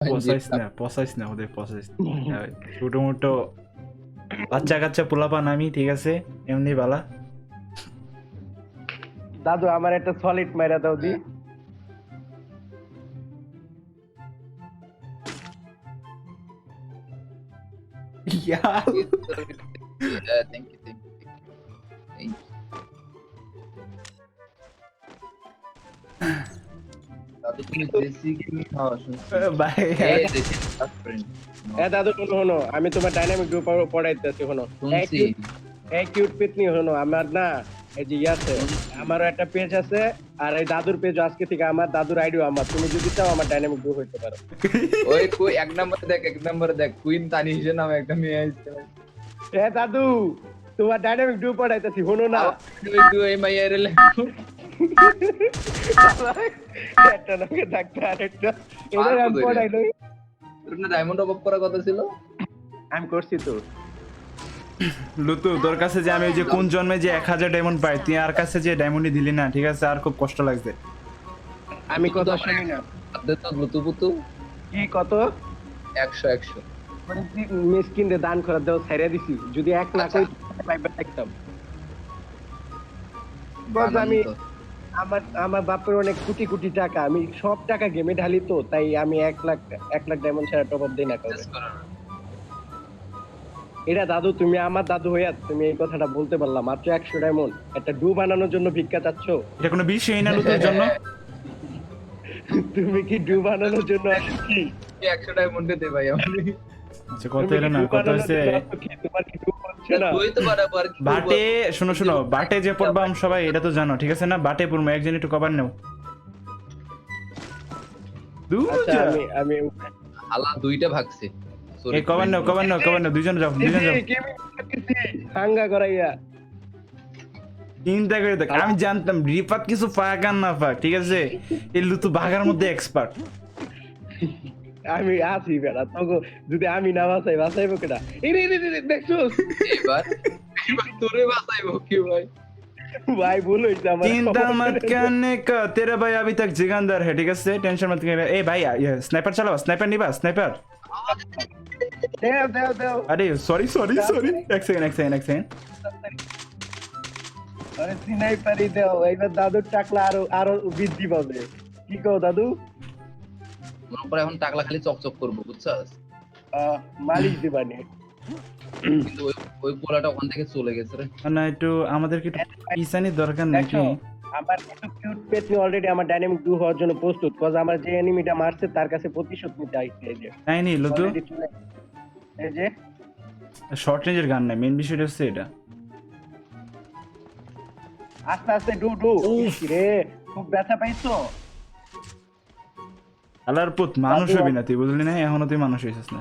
পসাইস না পসাইস না ওদের পসাইস না ছোট মোটো বাচ্চা কাচ্চা পোলাপান আমি ঠিক আছে এমনি বালা দাদু আমার একটা সলিড মাইরা দাও দি Yeah, দাদু তুমি শোনো শোনো আমি তোমার ডাইনামিক গ্রুপ পড়াইতেছি শোনো। এই কিউট পেতনি শোনো আমার না এই যে ইয়ে আছে আমারও একটা পেজ আছে আর এই দাদুর পেজ আজকে থেকে আমার দাদুর আইডিও আমার তুমি যদি চাও আমার ডাইনামিক গ্রুপ হইতে পারো। ওই কই এক নম্বরে দেখ এক নম্বরে দেখ কুইন তানিশের নামে একটা মেয়ে আসছে। এ দাদু তোমার ডাইনামিক গ্রুপ পড়াইতেছি শোনো না। তুই তুই এই মাইয়ার একটা নামে থাকতে আরেকটা আর আমি কোথায় রে? পড়াইলো ডায়মন্ড অফ করার কথা ছিল? আমি করছি তো। লুতু তোর কাছে যে আমি ওই যে কোন জন্মে যে এক হাজার ডায়মন্ড পাই তুই আর কাছে যে ডায়মন্ডই দিলি না ঠিক আছে? আর খুব কষ্ট লাগছে। আমি কথা শুনি না। লুতু পুতু। কি কত? একশো একশো। মিসকিন রে দান করে দেও ছাইরা দিছি। যদি এক লাখ আচ্ছা। হইতো পাইবে দেখতাম বস আমি। আমার আমার বাপের অনেক কোটি কোটি টাকা। আমি সব টাকা গেমে ঢালি তো তাই আমি এক লাখ এক লাখ ডায়মন্ড ছাড়া টপ আপ দিই না কাউকে। এটা দাদু তুমি আমার দাদু হইয়া তুমি এই কথাটা বলতে পারলাম মাত্র একশো ডায়মন্ড একটা ডু বানানোর জন্য ভিক্ষা চাচ্ছ? এটা কোনো বিষয়ই না লুতুর জন্য? তুমি কি ডু বানানোর জন্য কি? একশো ডায়মন্ডে দে ভাই আমি আচ্ছা কত এলো না কত হয়েছে? তোমার কি ডু বাটে শোনো শোনো বাটে যে পড়বাম সবাই এটা তো জানো ঠিক আছে না? বাটে পড়ব একজন একটু কভার নেও। আচ্ছা যা। আমি আমি আলা দুইটা ভাগছে। এই কভার নেও কভার নেও কভার নেও দুজন যাও দুজন যাও। হাঙ্গা করাইয়া। চিন্তা করে দেখ আমি জানতাম রিপাত কিছু পাক আর না পাক ঠিক আছে? এই লুতু বাঘার মধ্যে এক্সপার্ট আমি আছি বেড়া তোকে যদি আমি না বাঁচাই বাঁচাইবো কেটা এই রে রে রে, রে দেখছো এবার এবার তোরে বাঁচাইবো কি ভাই ভাই ভুল হয়েছে আমার चिंता मत करने का तेरा भाई अभी तक जिगंदर है ठीक है से टेंशन मत कर ए भाई ये स्नाइपर चलाओ स्नाइपर नहीं बा स्नाइपर দেও দেও দেও अरे सॉरी सॉरी सॉरी एक सेकंड एक सेकंड एक सेकंड আরে সিনাই পারি দেও এইবার দাদুর টাকলা আরো আরো বৃদ্ধি পাবে কি কও দাদু মনে করে এখন টাকলা খালি চকচক করব বুঝছস? মালিশ দিবানি কিন্তু ওই পোলাটা ওখান থেকে চলে গেছে রে। না একটু আমাদেরকে একটু পিছানি দরকার নাকি? আমার কিন্তু কিউট পেটনি অলরেডি আমার ডাইনামিক ডু হওয়ার জন্য প্রস্তুত কজ আমার যে এনিমিটা মারছে তার কাছে প্রতিশোধ নিতে আইছে এই যে। তাই নি লুতু এই যে। শর্ট রেঞ্জের গান নাই মেন বিষয়টা হচ্ছে এটা। আস্তে আস্তে ডু ডু। রে খুব ব্যথা পাইছো? আল্লাহর পুত মানুষ হবি না তুই বুঝলি না এখনও তুই মানুষ হয়েছিস না।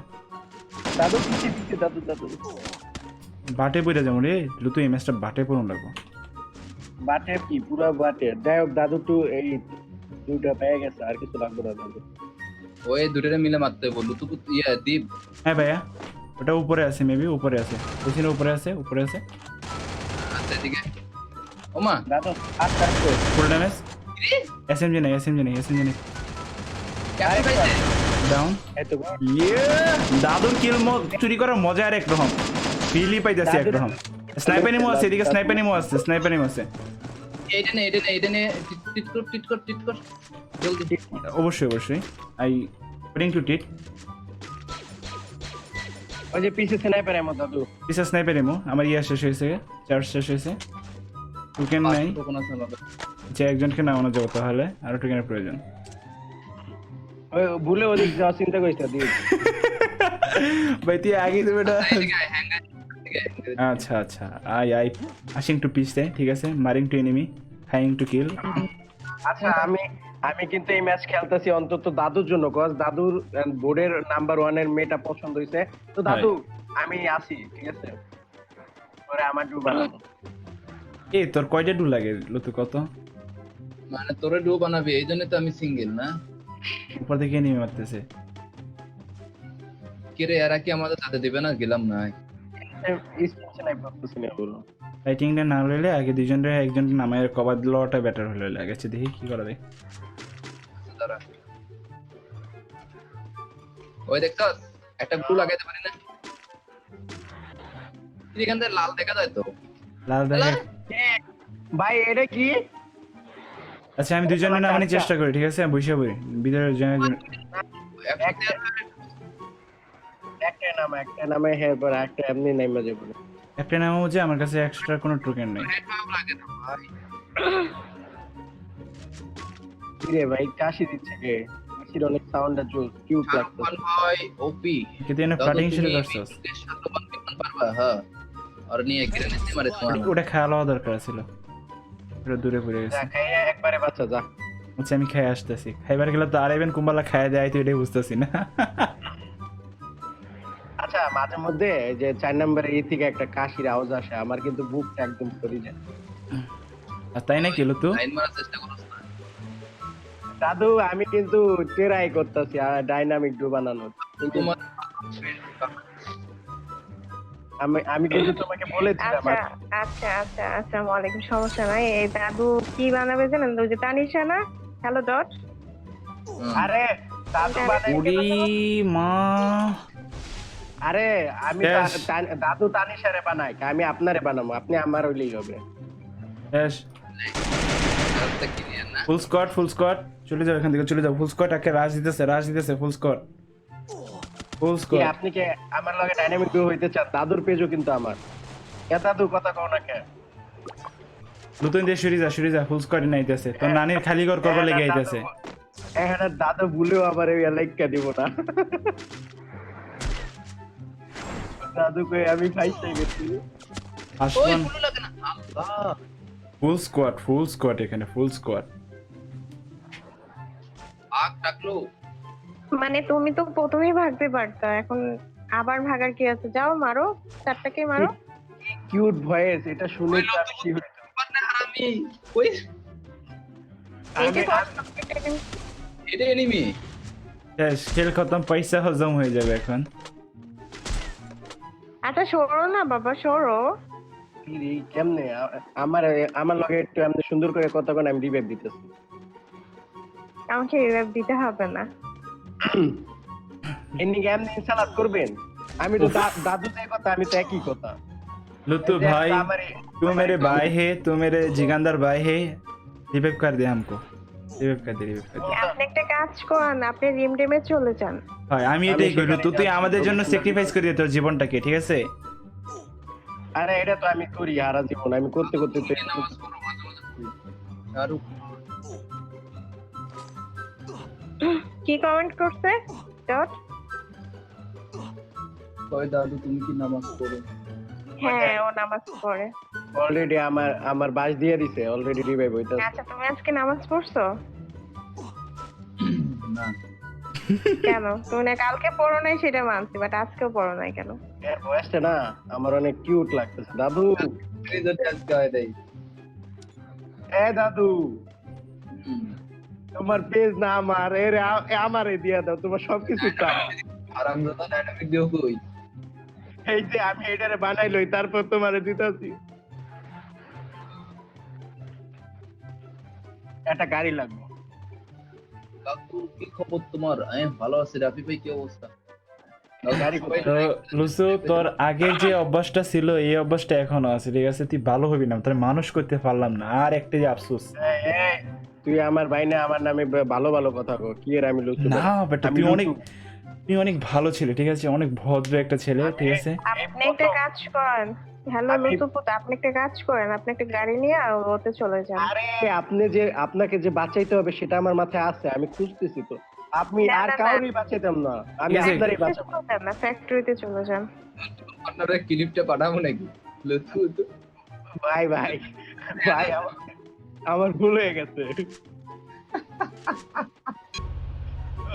দাদু পিছিয়ে পিছিয়ে দাদু দাদু। বাটে পড়ে যাব রে লুতু এই ম্যাচটা বাটে পড়ুন লাগবো। বাটে কি? পুরো বাটে। যাই হোক দাদু তো এই দুইটা পেয়ে গেছে আর কিছু লাগবে না দাদু। ওই দুটোরে মিলে মারতে বলল তুই ইয়া দীপ। হ্যাঁ ভাইয়া ওটা উপরে আছে মেবি উপরে আছে। পেছনে উপরে আছে উপরে আছে। আচ্ছা এদিকে। ওমা। দাদু আস্তে আস্তে ফুল ড্যামেজ এসএমজি নেই এসএমজি নেই এসএমজি নেই। ডাউন ইয়ে! দাদুর কিল চুরি করার মজা আর একরকম। ফিলই পাইতেছি একরকম। স্নাইপার নিমো আছে এদিকে স্নাইপার নিমো আছে স্নাইপার নিমো আছে। এইটা নে এইটা নে এইটা নে। টিট- টিট কর টিট কর টিট কর। জলদি। অবশ্যই অবশ্যই। আই পুটিং টু টিট ওই যে পিছে স্নাইপার এমন দাদু। পিসা স্নাইপার নিমো আমার ইয়া শেষ হয়েছে চার্জ শেষ হয়েছে। টোকেন নাই? যে একজনকে নামানো যাব তাহলে আরও টোকেনের প্রয়োজন। ভুলে ওদিক যাওয়ার চিন্তা করিস না ভাই তুই আগে। আচ্ছা আচ্ছা। আই টু পিস দেয় ঠিক আছে? মারিং টু এনিমি ফাইং টু কিল আচ্ছা আমি আমি কিন্তু এই ম্যাচ খেলতেছি অন্তত দাদুর জন্য কজ দাদুর বোর্ডের নাম্বার ওয়ানের মেয়েটা পছন্দ হয়েছে তো দাদু আমি আছি ঠিক আছে? পরে আমার ডু বানাবো এ তোর কয়টা ডু লাগে লতু কত? মানে তোরে ডু বানাবি এই জন্য তো আমি সিঙ্গেল না? উপর থেকে এনিমি মারতেছে। কে রে এরা কি আমাদের সাথে দিবে না? গেলাম না। ফাইটিংটা না লইলে আগে দুজনের একজন নামায় কভার দেওয়াটা বেটার হলে লাগেছে দেখি কি করা যায়। ওই দেখছ একটা গ্লু লাগাইতে পারি না? এখান থেকে লাল দেখা যায় তো? লাল দেখা ভাই এটা কি? আচ্ছা আমি দুজনে নামানোর চেষ্টা করি ঠিক আছে? বসে বই ভিতরে জনের জন্য একটা নাম একটা নামে হ্যাঁ পর একটা এমনি নাইমা যাব। একটা নাম হচ্ছে আমার কাছে এক্সট্রা কোনো টোকেন নেই। না ভাই কাশি দিচ্ছে কে? কাশির অনেক সাউন্ড আর জোর কিউট শাহরুখ ভাই ওপি কিন্তু এনে ফ্লাটিং শুরু করছস হ্যাঁ। আর নিয়ে নিতে মারে তোমার ওটা খাওয়া লওয়া দরকার ছিল। ওটা দূরে পড়ে গেছে। একবারে বাচ্চা যা। আচ্ছা আমি খাই আসতেছি। খাইবার গেলে তো আর ইভেন কুম্বালা খাই দেয় তো এটাই বুঝতেছি না। আচ্ছা মাঝে মধ্যে যে চার নম্বরে এই থেকে একটা কাশির আওয়াজ আসে আমার কিন্তু বুকটা একদম করে যায়। আর তাই না কিলো তো লাইন মারার চেষ্টা করছ দাদু আমি কিন্তু ট্রাই করতেছি আর ডাইনামিক ডু বানানোর। কিন্তু আমি আমি কিন্তু তোমাকে বলেছিলাম আচ্ছা আচ্ছা আচ্ছা আসসালামু আলাইকুম সমস্যা নাই। এই দাদু কি বানাবে জানেন? ওই যে তানিশা না? হ্যালো ডট আরে দাদু বানাই উড়ি মা। আরে আমি দাদু তানিশারে বানাই আমি আপনারে বানাবো আপনি আমার হইলেই হবে। বেশ ফুল স্কট ফুল স্কট চলে যাও এখান থেকে চলে যাও। ফুল স্কট একে রাশ দিতেছে রাজ দিতেছে ফুল স্কট ফুল আপনি কি আমার লগে ডাইনামিক ডু হইতে চান দাদুর পেজও কিন্তু আমার। এ দাদু কথা কও না কে? নতুন যা সরি যা ফুল স্কট নাইতেছে। তোর নানির খালি ঘর করবার লেগে আইতেছে। এখানে দাদু ভুলেও আবার এই লাইকটা দিব না। দাদু কই আমি ফাইসে গেছি। ওই আসমান ফুল লাগে না। আল্লাহ। ফুল স্কোয়াড ফুল স্কোয়াড এখানে ফুল স্কোয়াড আগ ডাকলো। মানে তুমি তো প্রথমেই ভাগতে পারতা এখন আবার ভাগার কি আছে? যাও মারো চারটাকে মারো। কিউট ভয়েস এটা শুনে হারামি। ওই এটা এনিমি খেল খতম পয়সা হজম হয়ে যাবে এখন। আচ্ছা সরো না বাবা সরো। কেমনে? আমার আমার লগে একটু এমনি সুন্দর করে কথা আমি রিভাইভ দিতেছি। আমাকে রিভাইভ দিতে হবে না। এমনি এমনি সালাদ করবেন আমি তো দা- দাদু যে কথা আমি তো একই কথা लुत्तू এই যে भाई আমারে- तू मेरे भाई है तू मेरे जिगंदर भाई है रिवाइव कर दे हमको रिवाइव कर दे रिवाइव कर दे আপনি একটা কাজ করেন আপনি রিম টিমে চলে যান হয় আমি এটাই কইলো তুই তুই আমাদের জন্য স্যাক্রিফাইস করে দে তোর জীবনটাকে ঠিক আছে আরে এটা তো আমি করি হারা জীবন আমি করতে করতে তো কি কমেন্ট করছে? ডট কয় দাদু তুমি কি নামাজ পড়ো? হ্যাঁ ও নামাজ পড়ে। অলরেডি আমার আমার বাস দিয়ে দিছে অলরেডি রিভাইভ হইতাছে। আচ্ছা তুমি আজকে নামাজ পড়ছো? না। কেন? তুমি না কালকে পড়ো নাই সেটা মানছি বাট আজকেও পড়ো নাই কেন? এর ভয়েসটা না আমার অনেক কিউট লাগতেছে। দাদু এই যদি আজকে হয় তাই এ দাদু। তোমার পেজ না আমার এর আমারে দিয়া দাও তোমার সবকিছু আরামদাদা ডাইনামিক দিও কই? এই যে আমি এটারে বানাই লই তারপর তোমারে দিতেছি। একটা গাড়ি লাগবে। কাকু কি খবর তোমার? আমি ভালো আছি রাফি ভাই কি অবস্থা? গাড়ি লুসু তোর আগের যে অভ্যাসটা ছিল এই অভ্যাসটা এখনও আছে ঠিক আছে? তুই ভালো হবি না তোর মানুষ করতে পারলাম না আর একটা যে আফসোস। তুই আমার ভাই না আমার নামে ভালো ভালো কথা কো। কি এর আমি লুচু না বেটা তুই অনেক। তুই অনেক ভালো ছেলে ঠিক আছে? অনেক ভদ্র একটা ছেলে ঠিক আছে? আপনি একটা কাজ করেন। হ্যালো লুতুপুত আপনি একটা কাজ করেন আপনি একটা গাড়ি নিয়ে আর ওতে চলে যান। আরে আপনি যে আপনাকে যে বাঁচাইতে হবে সেটা আমার মাথায় আছে আমি খুঁজতেছি তো। আপনি আর। কাউরই বাঁচাইতাম না আমি আপনারই বাঁচাবো না ফ্যাক্টরিতে চলে যান। আপনারা ক্লিপটা পাঠাবো নাকি? লুতফু তো ভাই ভাই ভাই আমার ভুল হয়ে গেছে।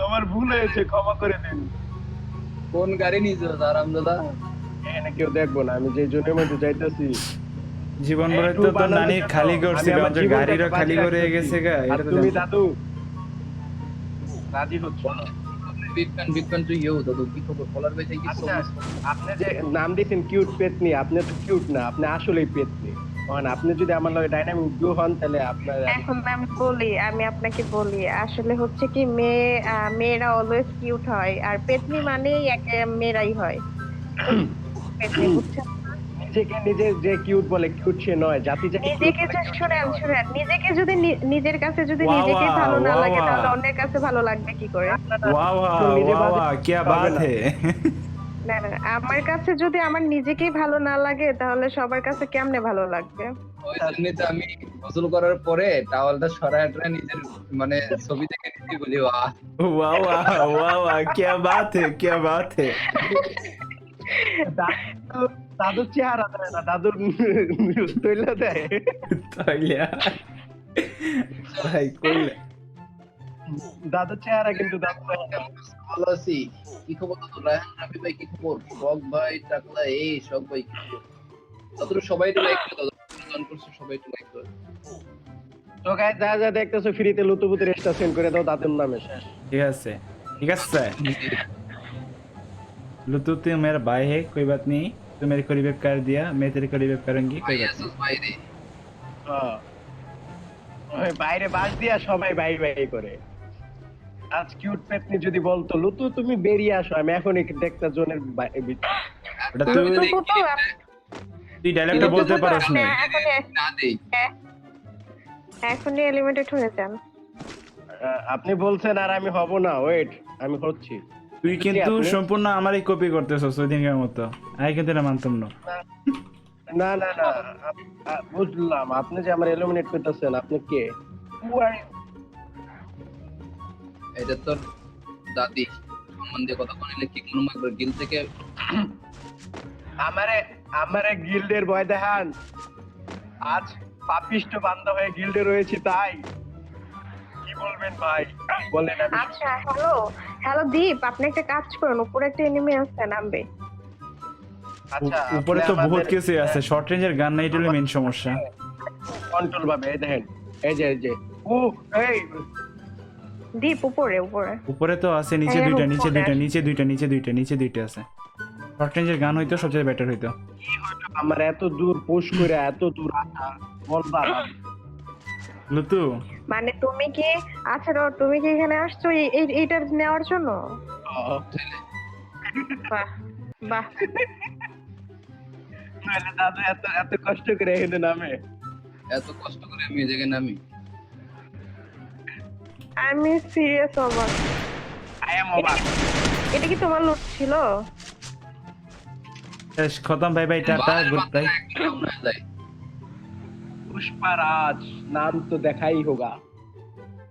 আমার ভুল হয়েছে ক্ষমা করে দিন। কোন গাড়ি নিয়েছো আরামদাদা এখানে কেউ দেখব না আমি যে জনের মধ্যে যাইতেছি। জীবন ভরে তো তোর নানি খালি আমি করছে আমার গাড়িরও খালি করে গেছে গা এটা তো তুমি দাদু রাজি হচ্ছ না? বিটকয়েন বিটকয়েন তুই ইয়েও দাদু কি খবর? ফলোয়ার ভাই থ্যাংক ইউ সো আচ্ছা মাচ আপনি যে নাম দিয়েছেন কিউট পেতনি আপনি তো কিউট না আপনি আসলেই পেতনি হন আপনি যদি আমার লগে ডাইনামিক ডুও হন তাহলে আপনার এখন ম্যাম বলি আমি আপনাকে বলি আসলে হচ্ছে কি মেয়ে মেয়েরা অলওয়েজ কিউট হয় আর পেতনি মানেই এক মেয়েরাই হয়। পেতনি বুঝছেন? নিজেকে নিজে যে কিউট বলে কিউট সে নয় জাতি জাতি নিজেকে শুনেন শুনেন নিজেকে যদি নিজের কাছে যদি নিজেকে ভালো না লাগে তাহলে অন্যের কাছে ভালো লাগবে কি করে? ওয়া ওয়া ওয়া কি বাত হে। না না আমার কাছে যদি আমার নিজেকেই ভালো না লাগে তাহলে সবার কাছে কেমনে ভালো লাগবে? আপনি তো আমি গোসল করার পরে টাওয়ালটা নিজের মানে ছবি দেখে নিজে বলি ওয়া ওয়া ওয়া ওয়া কিয়া বাত হে কিয়া বাত হে দাদুর চেহারা দেয় না দাদুর তৈলা দেয়। তৈলা ভাই কইলা। দাদুর চেহারা কিন্তু দাদু দেয় না। ভালো আছি কি খবর তো রায়হান রাবি ভাই কি খবর শখ ভাই টাকলা এই শখ ভাই কি খবর তাদের সবাই একটু লাইক করে দাও জন করছে সবাই একটু লাইক করে তো গাইস যা যা দেখতেছো ফ্রিতে লুতুপুতু রেস্টা সেন্ড করে দাও দাদুর নামে শেষ ঠিক আছে ठीक है लुतु तू मेरा भाई है कोई बात नहीं तू मेरे को रिवाइव कर दिया मैं तेरे को रिवाइव करूंगी ভাই कोई बात আসুস ভাই রে হ্যাঁ। ওই বাইরে বাস দিয়া সবাই বাই বাই করে আজ কিউট পেতনি যদি বলতো লুতু তুমি বেরিয়ে আসো আমি এখন দেখতে জনের ওটা তুই ডায়লগটা বলতে আপনি না এখনই- না এলিমেন্টেড হয়ে যান। আপনি বলছেন আর আমি হব না ওয়েট আমি হচ্ছি। তুই কিন্তু সম্পূর্ণ আমারই কপি করতেছস ওই দিনকার মতো। আমি কিন্তু এটা মানতাম না। না না না বুঝলাম আপনি যে আমার এলিমিনেট করতেছেন আপনি কে? এটা তোর দাদি সম্বন্ধে কথা বলিলে কি কোনো একবার গিল থেকে আমারে আমারে গিল্ডের ভয় দেখান। আজ পাপিষ্ট বান্ধা হয়ে গিল্ডে রয়েছি তাই। কি বলবেন ভাই? বলেন আমি। আচ্ছা হ্যালো হ্যালো দীপ আপনি একটা কাজ করুন উপরে একটা এনিমি আছে নামবে। আচ্ছা উপরে তো বহুত কিছু আছে শর্ট রেঞ্জের গান নাই এটা মেন সমস্যা। কন্ট্রোল ভাবে এই দেখেন এই যে এই যে। ও এই দীপ উপরে উপরে। উপরে তো আছে নিচে হ্যাঁ, দুইটা নিচে দুইটা নিচে দুইটা নিচে দুইটা নিচে দুইটা আছে। শর্ট রেঞ্জের গান হইতো সবচেয়ে বেটার হইতো। আমার এত দূর পুশ করে এত দূর আসা বলবা লুতু? মানে তুমি কি আচ্ছা তুমি কি এখানে আসছো এই- এই- এইটা নেওয়ার জন্য? বাহ বাহ। দাদু এত এত কষ্ট করে এখানে নামে। এত কষ্ট করে আমি এই জায়গায় নামি। আমি সিরিয়াস অবাক আই এম অবাক এটা কি তোমার লুট ছিল শেষ খতম ভাই ভাই টাটা গুড বাই পুষ্পারাজ নাম তো দেখাই হোগা